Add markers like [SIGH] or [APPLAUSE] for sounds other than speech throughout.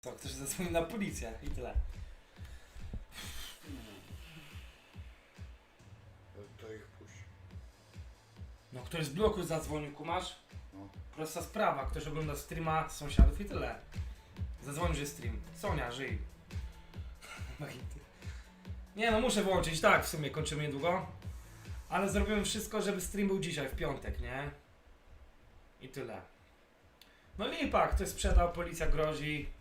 Co, ktoś zadzwonił na policję i tyle. To, to ich puść. No ktoś z bloku zadzwonił, kumasz? No. Prosta sprawa, ktoś ogląda streama sąsiadów i tyle. Zadzwonił, że stream. Sonia, żyj. [LAUGHS] No. Nie no, muszę włączyć, tak, w sumie kończymy niedługo. Ale zrobiłem wszystko, żeby stream był dzisiaj, w piątek, nie? I tyle. No lipa, ktoś sprzedał, policja grozi.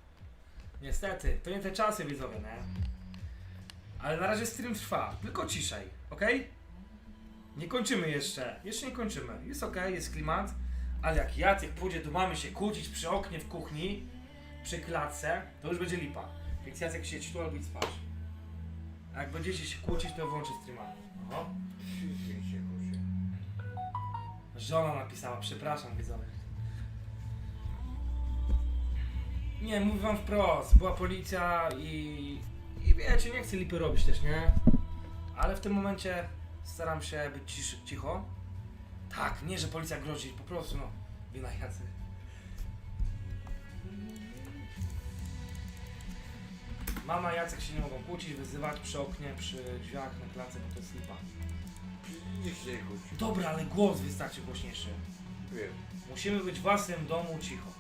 Niestety, to nie te czasy widzowie, nie? Ale na razie stream trwa, tylko ciszej, ok? Nie kończymy jeszcze, jeszcze nie kończymy. Jest ok, jest klimat, ale jak Jacek pójdzie do mamy się kłócić przy oknie w kuchni, przy klatce, to już będzie lipa. Więc Jacek siedź tu albo idź spać. A jak będziecie się kłócić, to włączy streama. Oho. Żona napisała, przepraszam widzowie. Nie, mówię wam wprost, była policja i... I wiecie, nie chcę lipy robić też, nie? Ale w tym momencie staram się być cisz, cicho. Tak, nie, że policja grozi, po prostu no. Wina jacy. Mama, Jacek się nie mogą kłócić, wyzywać przy oknie, przy drzwiach, na klatce, bo to jest lipa. Nikt się nie kłóci. Dobra, ale głos wystarczy głośniejszy. Wiem. Musimy być w własnym domu cicho.